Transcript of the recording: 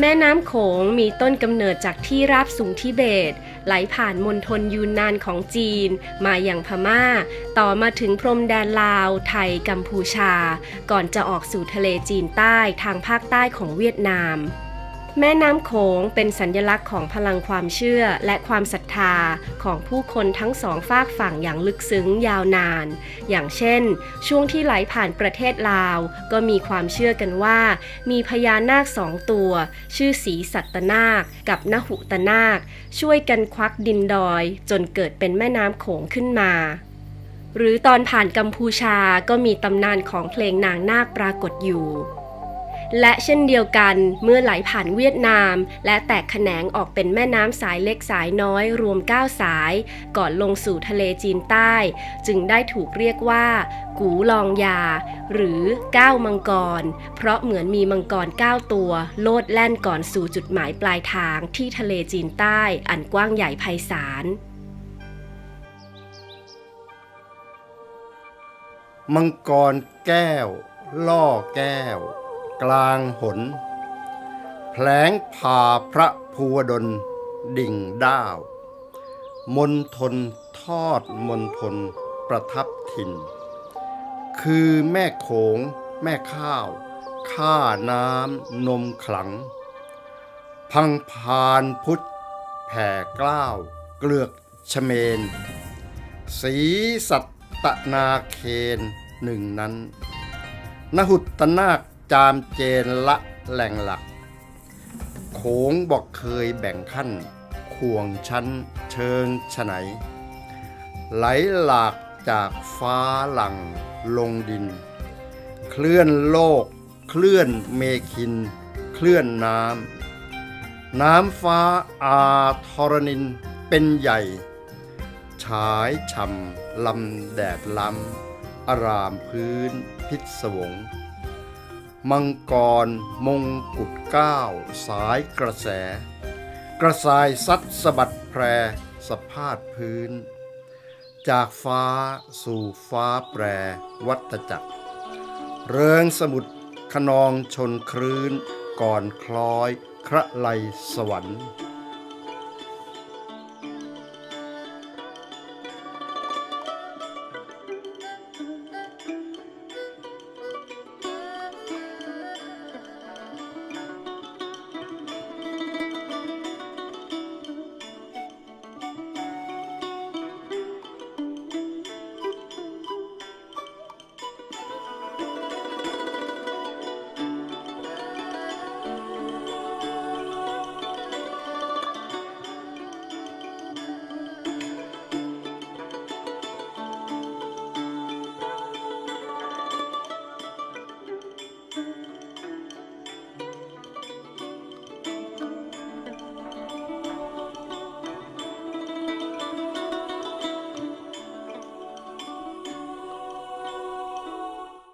แม่น้ำโขงมีต้นกำเนิดจากที่ราบสูงทิเบต ไหลผ่านมณฑลยูนนานของจีน มาอย่างพม่า ต่อมาถึงพรมแดนลาว ไทย กัมพูชา ก่อนจะออกสู่ทะเลจีนใต้ทางภาคใต้ของเวียดนาม แม่น้ำโขงเป็นสัญลักษณ์ของพลังความเชื่อและความศรัทธาของผู้คนทั้งสองฝากฝั่งอย่างลึกซึ้งยาวนาน อย่างเช่น ช่วงที่ไหลผ่านประเทศลาว ก็มีความเชื่อกันว่า มีพญานาคสองตัว ชื่อสีสัตนาค กับนหุตนาค ช่วยกันควักดินดอย จนเกิดเป็นแม่น้ำโขงขึ้นมาหรือตอนผ่านกัมพูชาก็มีตำนานของเพลงนางนาคปรากฏอยู่ และเช่นเดียวกันเมื่อไหลผ่านเวียดนาม และแตกแขนงออกเป็นแม่น้ำสายเล็กสายน้อยรวม 9 สาย ก่อนลงสู่ทะเลจีนใต้ จึงได้ถูกเรียกว่า กูลองยา หรือก้าวมังกร เพราะเหมือนมีมังกร 9 ตัว โลดแล่นก่อนสู่จุดหมายปลายทางที่ทะเลจีนใต้อันกว้างใหญ่ไพศาลมังกรแก้ว ล่อแก้ว กลางหน แผลงผ่าพระภูวดลดิ่งด้าว มนทนทอดมนทนประทับถิ่น คือแม่โขง แม่ข้าว ข้าน้ำนมขลัง พังพานพุทธแผ่กล้าว เกลือกชเมน สีสัตตนาเคนหนึ่งนั้นนหุตนาค จามเจนละแหล่งหลัก โขงบอกเคยแบ่งขั้นควงชั้นเชิงฉไหน ไหลหลากจากฟ้าหลังลงดิน เคลื่อนโลก เคลื่อนเมคิน เคลื่อนน้ำ น้ำฟ้าอาทรนินเป็นใหญ่ฉายช่ำลำแดดล้ำอารามพื้นพิศวง มังกรมงกุฎเก้าสายกระแส กระสายซัดสะบัดแพรสะพาดพื้น จากฟ้าสู่ฟ้าแปรวัตจักร เริงสมุดขนองชนครื้นก่อนคล้อย คระไลสวรรค์